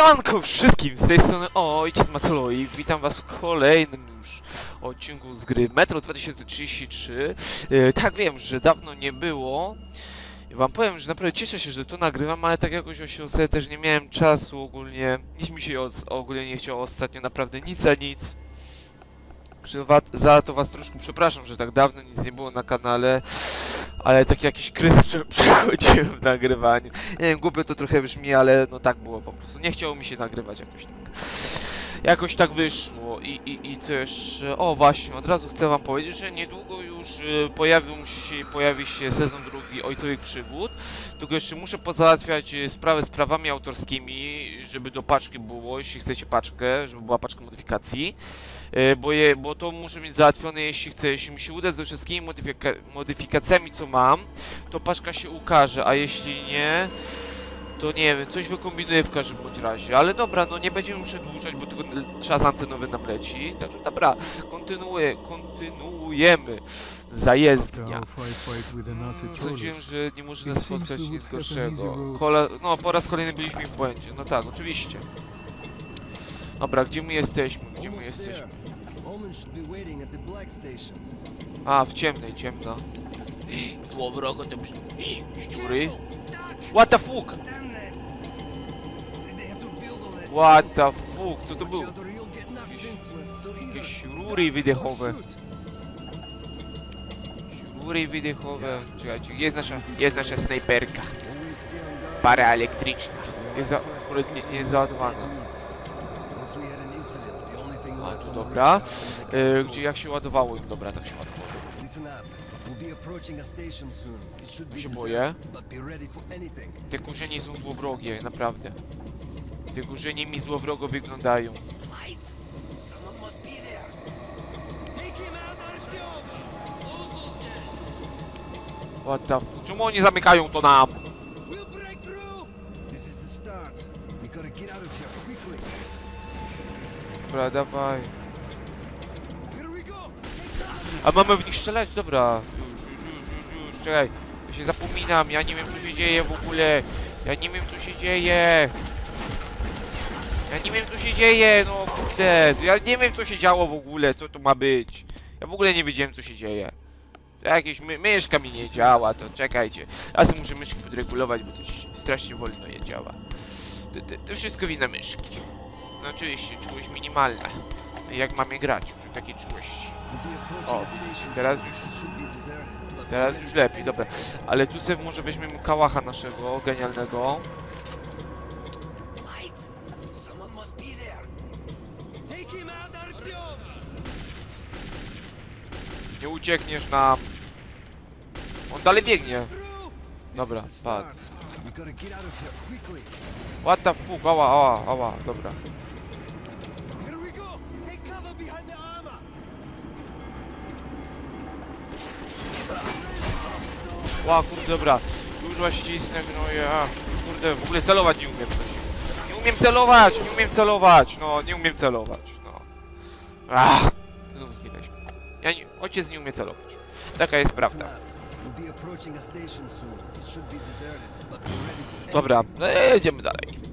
Siemanko wszystkim, z tej strony Ojciec Matolo i witam was w kolejnym już odcinku z gry Metro 2033. E, tak wiem, że dawno nie było. I wam powiem, że naprawdę cieszę się, że to nagrywam, ale tak jakoś się też nie miałem czasu ogólnie. Nic mi się ogólnie nie chciało ostatnio, naprawdę nic a nic. Za to was troszkę przepraszam, że tak dawno nic nie było na kanale. Ale taki jakiś prze przechodziłem w nagrywaniu. Nie wiem, głupio to trochę brzmi, ale no tak było po prostu. Nie chciało mi się nagrywać jakoś tak. Jakoś tak wyszło i, i, i też... O właśnie, od razu chcę wam powiedzieć, że niedługo już e, pojawią się, pojawi się sezon drugi Ojcowych Przygód. Tylko jeszcze muszę pozałatwiać e, sprawę z prawami autorskimi, żeby do paczki było, jeśli chcecie paczkę, żeby była paczka modyfikacji. E, Bo, je, bo to muszę mieć załatwione, jeśli chcę, jeśli mi się uda ze wszystkimi modyfika modyfikacjami, co mam, to paczka się ukaże, a jeśli nie, to nie wiem, coś wykombinuję w każdym bądź razie. Ale dobra, no nie będziemy przedłużać, bo tylko czas antenowy nam leci. Także dobra, kontynuuję, kontynuujemy. Zajezdnia. Sądziłem, że nie może nas spotkać nic gorszego. Kola no, po raz kolejny byliśmy w błędzie. No tak, oczywiście. Dobra, gdzie my jesteśmy? Gdzie my jesteśmy? A, w ciemnej, ciemno. Złowrogo to brzmi. Szczury. What the fuck? What the fuck? Co to było? Jakieś rury wydechowe. Rury wydechowe. Czekajcie, jest nasza, jest nasza snajperka. Para elektryczna. Jest, za, jest załadowana. A, tu dobra. E, gdzie jak się ładowało im? Dobra, tak się ładowało. Ja się boję. Te kurzenie są złowrogie, naprawdę. Te kurzenie mi złowrogo wyglądają. What the fuck? Czemu oni zamykają to nam? Dobra, dawaj. A mamy w nich strzelać? Dobra. Już, już, już, już, już. Czekaj. Ja się zapominam, ja nie wiem co się dzieje w ogóle. Ja nie wiem co się dzieje. Ja nie wiem co się dzieje, no kurde. Ja nie wiem co się działo w ogóle, co to ma być. Ja w ogóle nie wiedziałem co się dzieje. Jakieś my myszka mi nie działa, to czekajcie. Sobie muszę myszki podregulować, bo coś strasznie wolno je działa. To, to, to wszystko wina myszki. No oczywiście, czułość minimalna. Jak mamy grać w takiej czułości? O, teraz już- Teraz już lepiej, dobra. Ale tu sobie może weźmiemy kałacha naszego, genialnego. Nie uciekniesz nam. On dalej biegnie. Dobra, padł. What the fuck, ała, ała, ała, dobra. Ła, kurde, dobra. Dużo ścisnę, gnoje, a. Kurde, w ogóle celować nie umiem coś. Nie umiem celować, nie umiem celować, no, nie umiem celować, no. Ach, znów zginęliśmy. Ja nie, ojciec nie umie celować. Taka jest prawda. Listen up. We'll be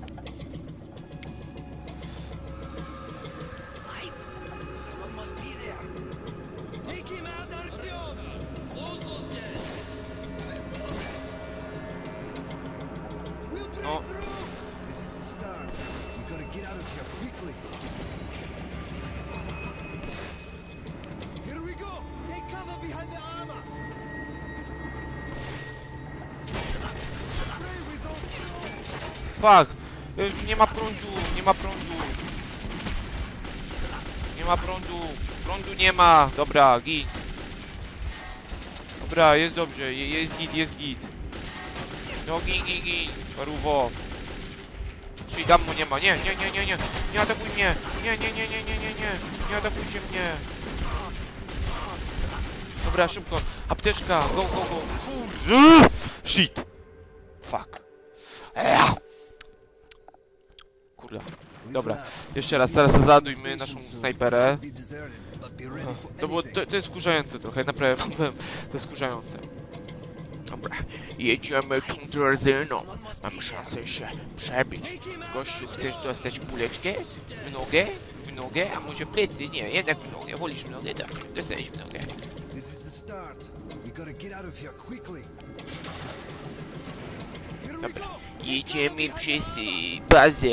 Fuck! Y, Nie ma prądu, nie ma prądu. Nie ma prądu. Prądu nie ma. Dobra, git. Dobra, jest dobrze. je- Jest git, jest git. No git, git, git. Paruwo. Czyli tam mu nie ma. Nie, nie, nie, nie, nie. Nie atakuj mnie. Nie, nie, nie, nie, nie, nie, nie. Nie atakujcie mnie. Dobra, szybko. Apteczka. Go, go, go. Kurde. Shit. Fuck. Ech. Kurde. Dobra, jeszcze raz, teraz załadujmy naszą snajperę. To było, to, to jest skurzające trochę, naprawdę to jest skurzające. Dobra, jedziemy tą drazyną. Mam szansę się przebić. Gościu, chcesz dostać kuleczkę? W nogę? W nogę? A może plecy? Nie, jednak w nogę. Wolisz w nogę? Dobrze, dostałeś w nogę. This is the start. We gotta get out of here quickly. Here we Dobra. Jedziemy przez bazę.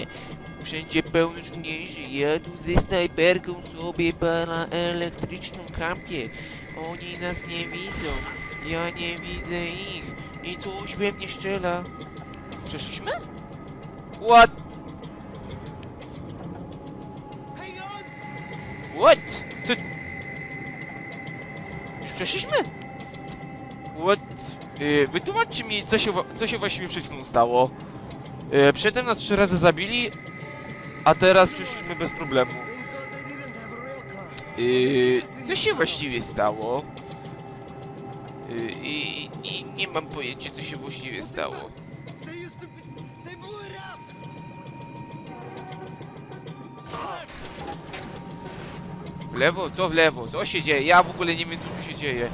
Wszędzie pełno żołnierzy. Ja tu ze snajperką sobie na elektryczną kampie. Oni nas nie widzą. Ja nie widzę ich. I coś we mnie strzela. Przeszliśmy? What? What? Co? Już przeszliśmy? What? Yy, wytłumaczcie mi, co się, co się właściwie przed chwilą stało. Yy, przedtem nas trzy razy zabili, a teraz przeszliśmy bez problemu. Yy, co się właściwie stało? Yy, i nie, mam pojęcia, co się właściwie stało. W lewo? Co w lewo? Co się dzieje? Ja w ogóle nie wiem, co tu się dzieje.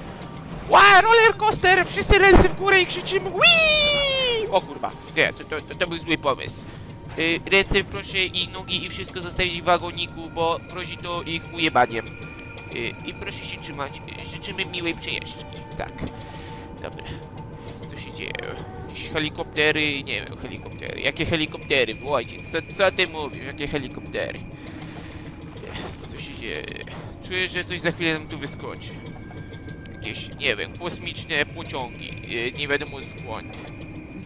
Ła, roller coaster! Wszyscy ręce w górę i krzyczymy Wii! O kurwa, nie, to, to, to, to był zły pomysł. Y, ręce proszę i nogi i wszystko zostawić w wagoniku, bo grozi to ich ujebaniem. Y, I proszę się trzymać. Y, Życzymy miłej przejażdżki. Tak. Dobra. Co się dzieje? Jakieś helikoptery? Nie wiem, helikoptery. Jakie helikoptery? Ojciec, co, co ty mówisz? Jakie helikoptery? Co się dzieje? Czuję, że coś za chwilę nam tu wyskoczy. Jakieś, nie wiem, kosmiczne pociągi. e, Nie wiadomo skąd.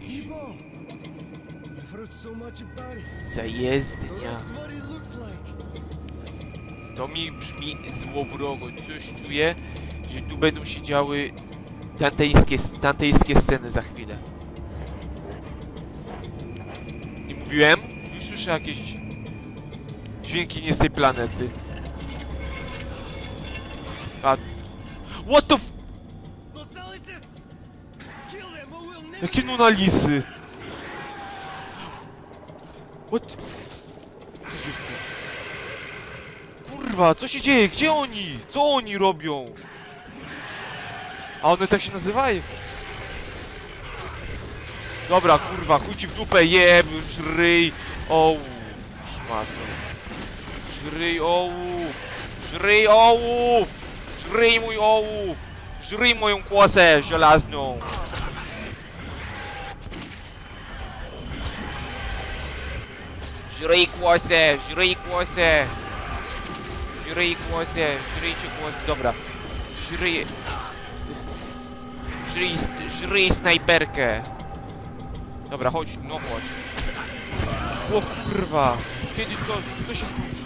Debo! Zajezdnia. that's what it looks like. To mi brzmi złowrogo. Coś czuję, że tu będą się działy dantejskie, dantejskie sceny za chwilę. Nie mówiłem? Już słyszę jakieś dźwięki nie z tej planety. A... What the f... Jakie nunalisy? What? Kurwa, co się dzieje? Gdzie oni? Co oni robią? A one tak się nazywają? Dobra, kurwa, chuj ci w dupę, jeb, żryj, ołów, szmato. Żryj ołów, żryj ołów, żryj mój ołów, żryj moją kłosę żelazną. Żryj kłosę, żryjcie kłosę, dobra. Żryj... Żryj, żryj snajperkę. Dobra, chodź, no chodź. O kurwa, kiedy co, co się skończy?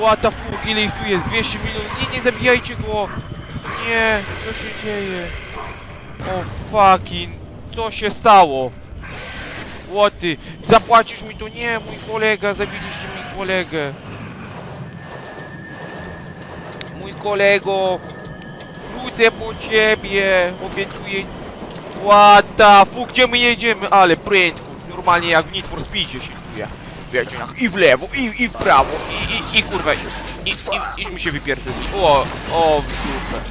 What the fuck, ile ich tu jest? 200 milionów, nie, nie zabijajcie go! Nie, co się dzieje? O fucking, co się stało? Łoty, zapłacisz mi to? Nie, mój kolega, zabiliście mi kolegę. Mój kolego, wrócę po ciebie, obiecuję. What the gdzie my jedziemy? Ale prędkość, normalnie jak w Need for Speedzie się czuję. Wiecie, i w lewo, i, i w prawo, i, i, kurwa, i, i, i, iśmy się wypierdoli. O, o, w dupę.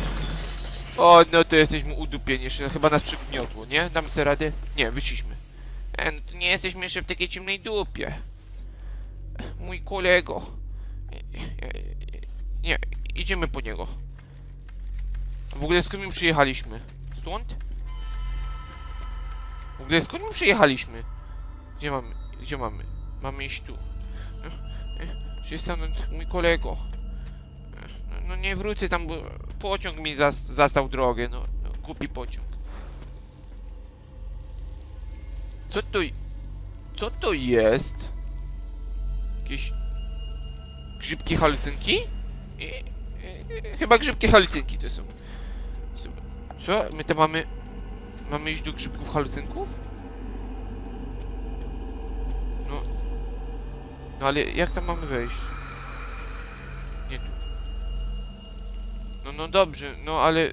O, no to jesteśmy udupieni, jeszcze chyba nas przygniotło, nie? Damy sobie radę? Nie, wyszliśmy. E, no nie jesteśmy jeszcze w takiej ciemnej dupie. Mój kolego. Nie, idziemy po niego. W ogóle skąd my przyjechaliśmy? Stąd? W ogóle skąd my przyjechaliśmy? Gdzie mamy? Gdzie mamy? Mamy iść tu. Czy jest tam mój kolego? No, nie wrócę tam, bo pociąg mi zas zastał drogę, no głupi pociąg. Co to... Co to jest? Jakieś... Grzybki halucynki? Chyba grzybki halucynki to są. Co? My to mamy... Mamy iść do grzybków halucynków? No... No ale jak tam mamy wejść? Nie tu. No, no dobrze, no ale...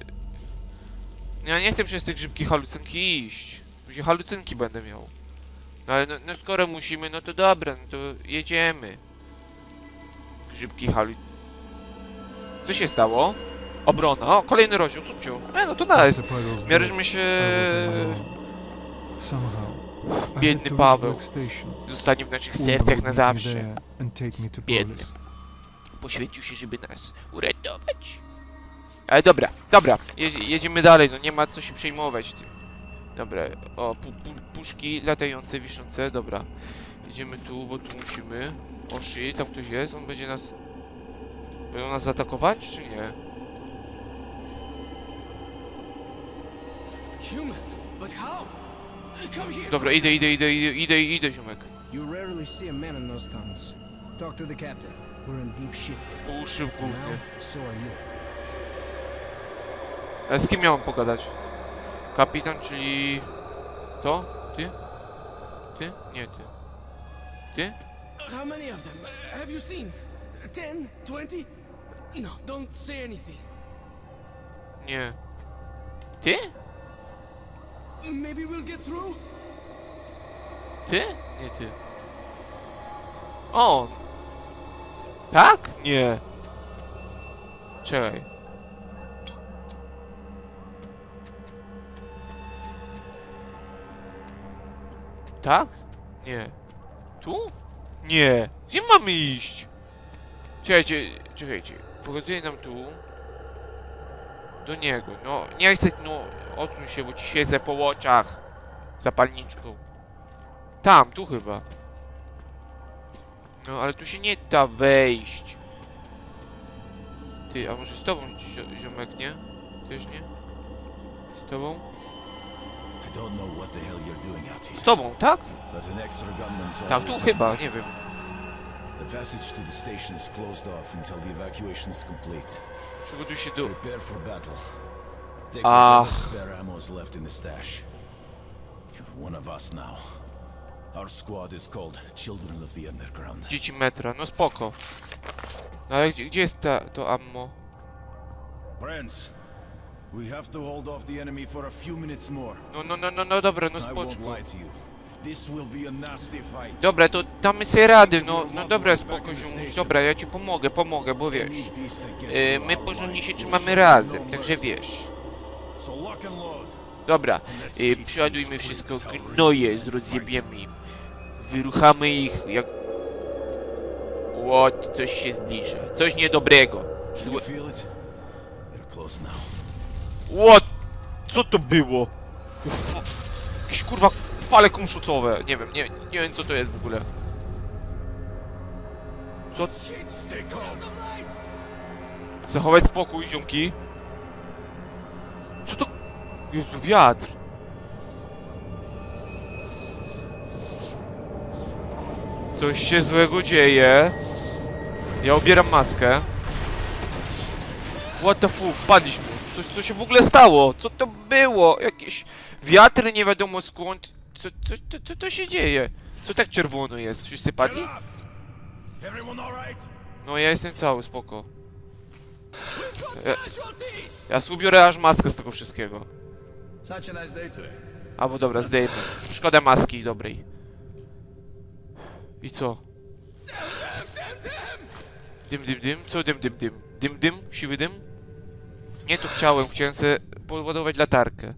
Ja nie chcę przez te grzybki halucynki iść. Później halucynki będę miał. No ale no, no skoro musimy, no to dobra, no to jedziemy. Grzybki halu... Co się stało? Obrona. O, kolejny rozdział, subciu. E, no to nice. Mierzymy się... Biedny Paweł. Zostanie w naszych sercach na zawsze. Biedny. Poświęcił się, żeby nas uratować. Ale dobra, dobra, jedzie, jedziemy dalej, no nie ma co się przejmować tym. Dobra, o, pu, pu, puszki latające, wiszące, dobra. Jedziemy tu, bo tu musimy. O shit, tam ktoś jest, on będzie nas... Będą nas zaatakować, czy nie? Dobra, idę, idę, idę, idę, idę, idę, ziomek. A uszy w gównie. You. Ale z kim miałem pogadać? Kapitan, czyli... To? Ty? Ty? Nie, ty. Ty? How many of them have you seen? Ten? Twenty? No, don't say anything. Nie. Ty? Maybe we'll get through? Ty? Nie ty. On. Tak? Nie. Czekaj. Tak? Nie. Tu? Nie. Gdzie mamy iść? Czekajcie, czekajcie. Pokazuje nam tu. Do niego. No, nie chcę, no, odsuń się, bo ci świecę po oczach. Zapalniczką. Tam, tu chyba. No, ale tu się nie da wejść. Ty, a może z tobą, zio- ziomek, nie? Też nie? Z tobą? Z here, tobą, tak? but an extra gunman's Tam, tu always chyba, handy. nie wiem. The passage to the station is closed off until the evacuation is complete. Przygotuj się do... Prepare for battle. Take Ah. whatever spare ammo is left in the stash. You're one of us now. Our squad is called Children of the Underground. Dzieci metra, no spoko. No ale gdzie, gdzie jest ta, to ammo? Friends, we have to hold off the enemy for a few minutes more. No, no, no, no, no dobra, no fight. Dobra, to damy sobie rady, no, no dobra, spoko, ziomuś. Dobra, ja ci pomogę, pomogę, bo wiesz. Yy, my porządnie się trzymamy razem, no także wiesz. Dobra, yy, przeładujmy wszystko, gnoje, rozjebiemy im. Wyruchamy ich jak... What? Coś się zbliża. Coś niedobrego. Złe... They're close now. What? Co to było? F jakieś kurwa fale kunszucowe. Nie wiem, nie, nie wiem co to jest w ogóle. Co? Zachować spokój, ziomki. Co to? Jezu, wiatr. Coś się złego dzieje. Ja obieram maskę. What the fuck, padliśmy. Co, co się w ogóle stało? Co to było? Jakieś wiatry nie wiadomo skąd. Co, co, co, co to się dzieje? Co tak czerwono jest? Wszyscy padli? No ja jestem cały, spoko. Ja, Casualties! ja sobie ubiorę aż maskę z tego wszystkiego. Albo dobra, zdejmę. Szkoda maski dobrej. I co? Dym, dym, dym? Co dym, dym, dym? Dym, dym? Siwy dym? Nie, to chciałem. Chciałem sobie podładować latarkę.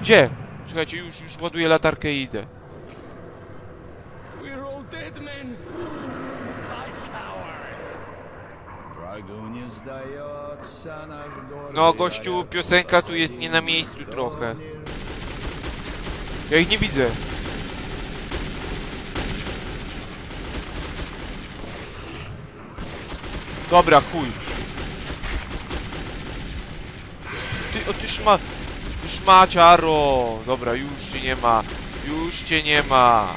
Gdzie? Czekajcie, już, już ładuję latarkę i idę. We're all dead men! No, gościu, piosenka tu jest nie na miejscu trochę. Ja ich nie widzę. Dobra, chuj. O ty szma... Ty szmaciaro! Dobra, już cię nie ma. Już cię nie ma.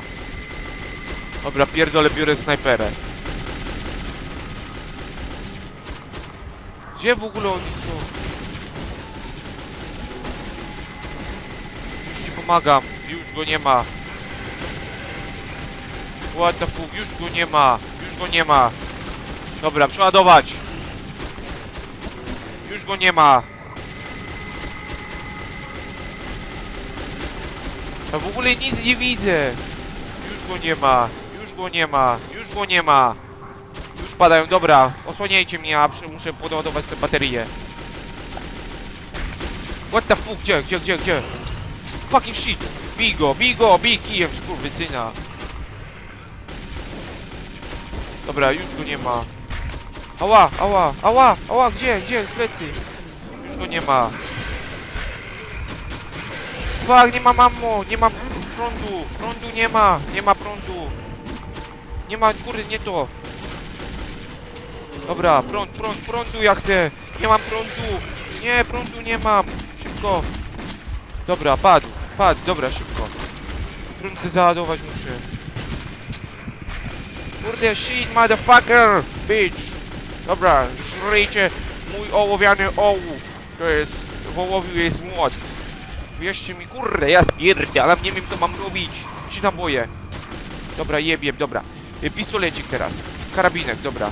Dobra, pierdolę, biorę snajperę. Gdzie w ogóle oni są? Już ci pomagam. Już go nie ma. What the fuck? Już go nie ma. Już go nie ma. Dobra, przeładować. Już go nie ma. Ja w ogóle nic nie widzę. Już go nie ma. Już go nie ma. Już go nie ma. Już spadają, dobra. Osłaniajcie mnie, a muszę podładować sobie baterię. What the fuck, gdzie, gdzie, gdzie, gdzie? Fucking shit! Bij go, bij go, bij kijem, skurwysyna. Dobra, już go nie ma. Ała, ała, ała, ała, gdzie, gdzie, plecy? Już go nie ma. Fuck, nie ma mamo, nie ma prądu, prądu nie ma, nie ma prądu. Nie ma, kurde, nie to. Dobra, prąd, prąd, prądu ja chcę. Nie mam prądu. Nie, prądu nie mam. Szybko. Dobra, padł, padł, dobra, szybko. Prąd chcę załadować muszę. Kurde, shit, motherfucker, bitch. Dobra, żryjcie mój ołowiany ołów. To jest, w ołowiu jest moc. Wierzcie mi, kurde, ja spierdalam, nie wiem co mam robić. Się tam boję. Dobra, jeb, jeb, dobra. Y, Pistolecik teraz. Karabinek, dobra.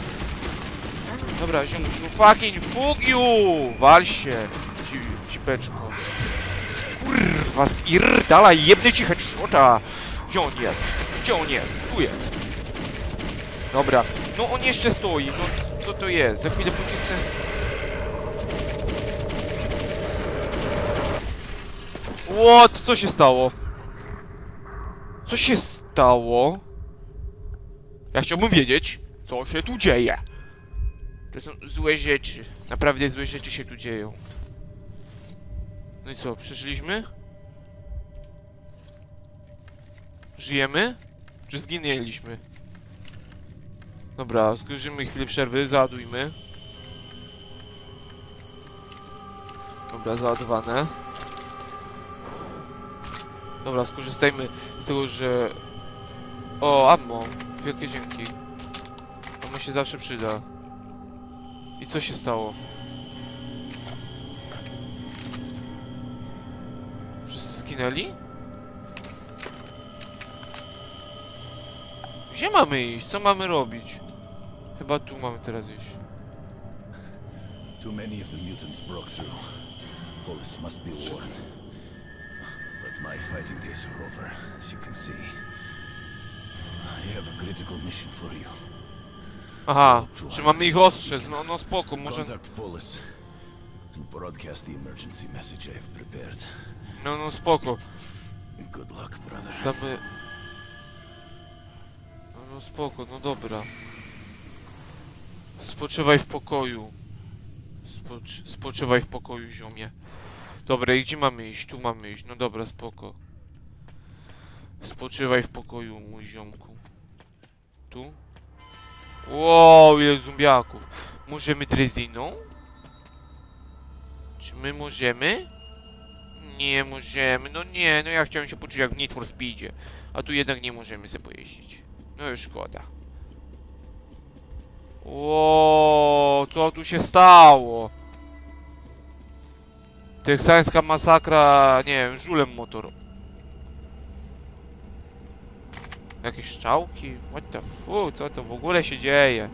Dobra, ziomusiu, fucking fuck you! Wal się, ci, cipeczko. Kurwa, spierdalaj, jebny ci headshota! Gdzie on jest? Gdzie on jest? Tu jest. Dobra, no on jeszcze stoi, no co to jest? Za chwilę pocisnę... What? Co się stało? Co się stało? Ja chciałbym wiedzieć, co się tu dzieje. To są złe rzeczy. Naprawdę złe rzeczy się tu dzieją. No i co, przyszliśmy? Żyjemy? Czy zginęliśmy? Dobra, skończymy chwilę przerwy, załadujmy. Dobra, załadowane. Dobra, skorzystajmy z tego, że... O, ammo. Wielkie dzięki. Ammo się zawsze przyda. I co się stało? Wszyscy skinęli? Gdzie mamy iść? Co mamy robić? Chyba tu mamy teraz iść. Too many of the mutants broke through. Polis must be. My fighting days are over, as you can see. I have a critical mission for you. Aha, czy mamy ich ostrzec? No, no spoko, może... Broadcast the emergency message I have prepared. No, no spoko. Good luck, brother. Damy... No, no spoko, no dobra. Spoczywaj w pokoju. Spocz spoczywaj w pokoju, ziomie. Dobra, i gdzie mamy iść? Tu mamy iść. No dobra, spoko. Spoczywaj w pokoju, mój ziomku. Tu? Wow, ile zombiaków. Możemy dreziną? Czy my możemy? Nie możemy, no nie, no ja chciałem się poczuć jak w Need for Speedzie. A tu jednak nie możemy sobie pojeździć. No już szkoda. Ło, co tu się stało? Teksańska masakra, nie wiem, żulem motor. Jakieś szczałki? What the fu, co to w ogóle się dzieje?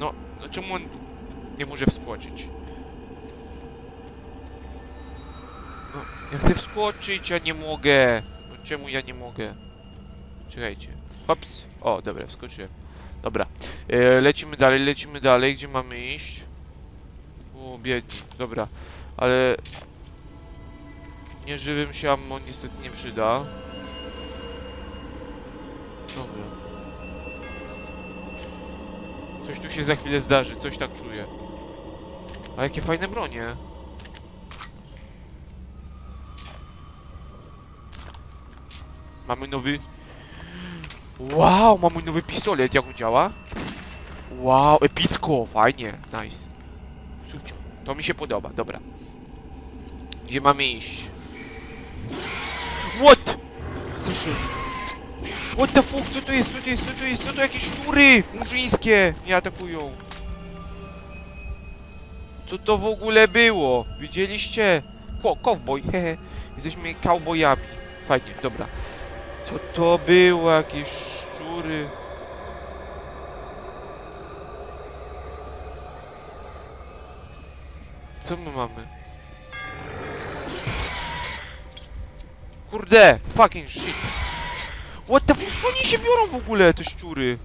No, no czemu on nie może wskoczyć? No, ja chcę wskoczyć, a nie mogę. No czemu ja nie mogę? Czekajcie. Hops. O, dobra, wskoczyłem. Dobra. E, lecimy dalej, lecimy dalej. Gdzie mamy iść? O, biedni. Dobra. Ale... Nieżywym się ammo niestety nie przyda. Dobra. Coś tu się za chwilę zdarzy, coś tak czuję. A jakie fajne bronie. Mamy nowy... Wow, mamy nowy pistolet, jak on działa? Wow, epicko, fajnie, nice. Sucio, to mi się podoba, dobra. Gdzie mamy iść? What? Straszyłem. What the fuck, co to jest, co to jest, co to jest, co to jakieś szczury murzyńskie mnie atakują. Co to w ogóle było? Widzieliście? O, cowboy, hehe. Jesteśmy cowboyami. Fajnie, dobra. Co to było? Jakieś szczury. Co my mamy? Kurde, fucking shit. What the fuck? Oni się biorą w ogóle, te szczury?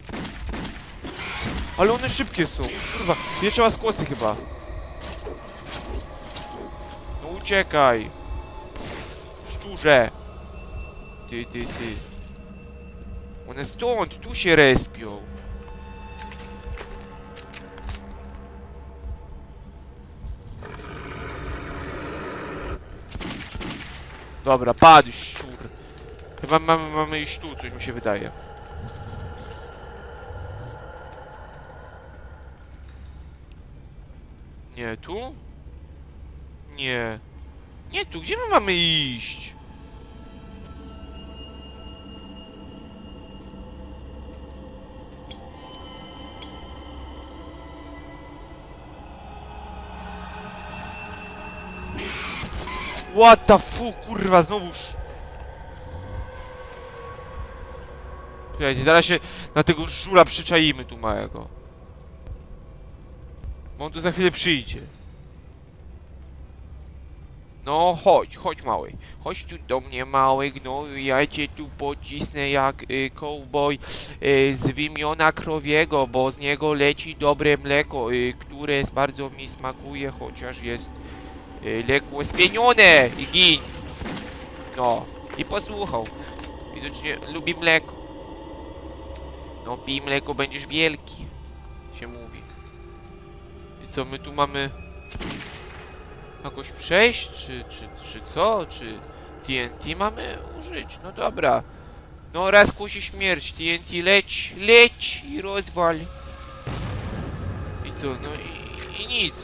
Ale one szybkie są. Kurwa, je trzeba skłosy chyba. No uciekaj. Szczurze. Ty, ty, ty. One stąd, tu się respią. Dobra, padł szczur. Chyba mamy, mamy iść tu, coś mi się wydaje. Nie, tu? Nie. Nie tu, gdzie my mamy iść? What the fu, kurwa, znowuż. Słuchajcie, zaraz się na tego żula przyczaimy tu małego. Bo on tu za chwilę przyjdzie. No chodź, chodź mały. Chodź tu do mnie mały gnoju, ja cię tu pocisnę jak y, cowboy y, z wymiona krowiego, bo z niego leci dobre mleko, y, które bardzo mi smakuje, chociaż jest y, lekko spienione i gin. No, i posłuchał. Widocznie lubi mleko. No, pij mleko, będziesz wielki, się mówi. I co, my tu mamy jakoś przejść, czy, czy, czy co, czy TNT mamy użyć? No dobra. No raz kusi śmierć, TNT leć, leć i rozwal. I co, no i, i nic.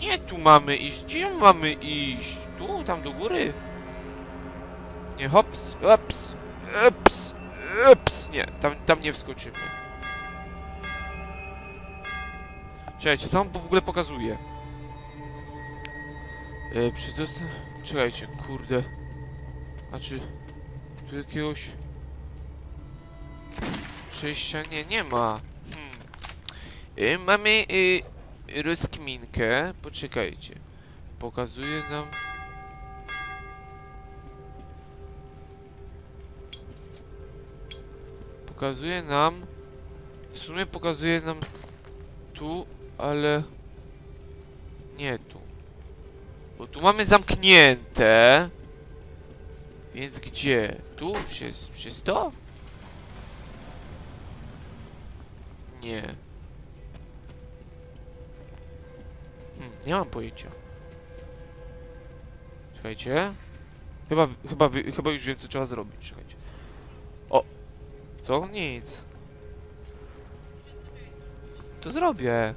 Nie tu mamy iść, gdzie mamy iść? Tu, tam do góry? Nie, hops, hops, hops, hops. Nie, tam, tam nie wskoczymy. Czekajcie, co on w ogóle pokazuje? E, przedosta... Czekajcie, kurde. A czy... Tu jakiegoś... Przejścia nie, nie ma. Hmm. E, mamy e, rozkminkę. Poczekajcie. Pokazuje nam... Pokazuje nam... W sumie pokazuje nam tu, ale... Nie tu. Bo tu mamy zamknięte. Więc gdzie? Tu? Przez, przez to? Nie. Hmm, nie mam pojęcia. Czekajcie. Chyba, chyba, chyba już wiem co trzeba zrobić. Czekajcie. O! Co? Nic. To zrobię.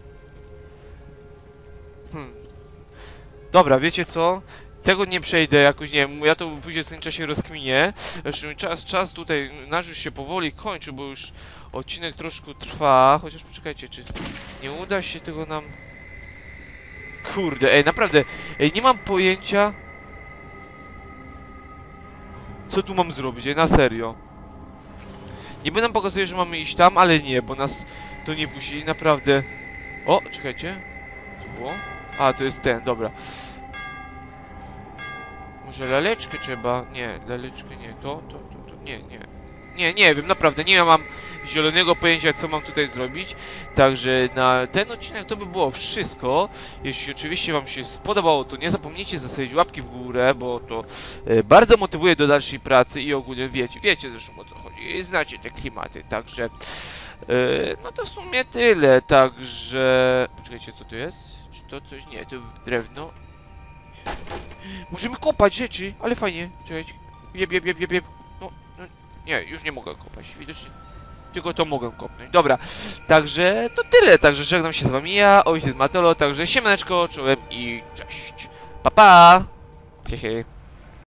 Hmm. Dobra, wiecie co? Tego nie przejdę jakoś, nie wiem, ja to później w tym czasie rozkminię. Zresztą czas, czas tutaj nasz już się powoli kończy, bo już odcinek troszkę trwa. Chociaż poczekajcie, czy nie uda się tego nam... Kurde, ej, naprawdę, ej, nie mam pojęcia... Co tu mam zrobić, ej, na serio. Niby nam pokazuje, że mamy iść tam, ale nie, bo nas to nie puści, naprawdę... O, czekajcie. Co było? A, to jest ten, dobra. Może laleczkę trzeba? Nie, laleczkę nie. To, to, to, to, nie, nie. Nie, nie wiem, naprawdę, nie mam zielonego pojęcia, co mam tutaj zrobić. Także na ten odcinek to by było wszystko. Jeśli oczywiście wam się spodobało, to nie zapomnijcie zostawić łapki w górę, bo to e, bardzo motywuje do dalszej pracy i ogólnie wiecie, wiecie zresztą o co chodzi. I znacie te klimaty, także... e, no to w sumie tyle, także... Poczekajcie, co to jest? Czy to coś? Nie, to drewno. Możemy kopać rzeczy, ale fajnie. Czekajcie. Jeb, jeb, jeb, jeb, jeb. Nie, już nie mogę kopać. Widocznie tylko to mogę kopnąć. Dobra, także to tyle. Także żegnam się z wami ja, ojciec Matolo. Także siemaneczko, czołem i cześć. Pa, pa! Hej, hej.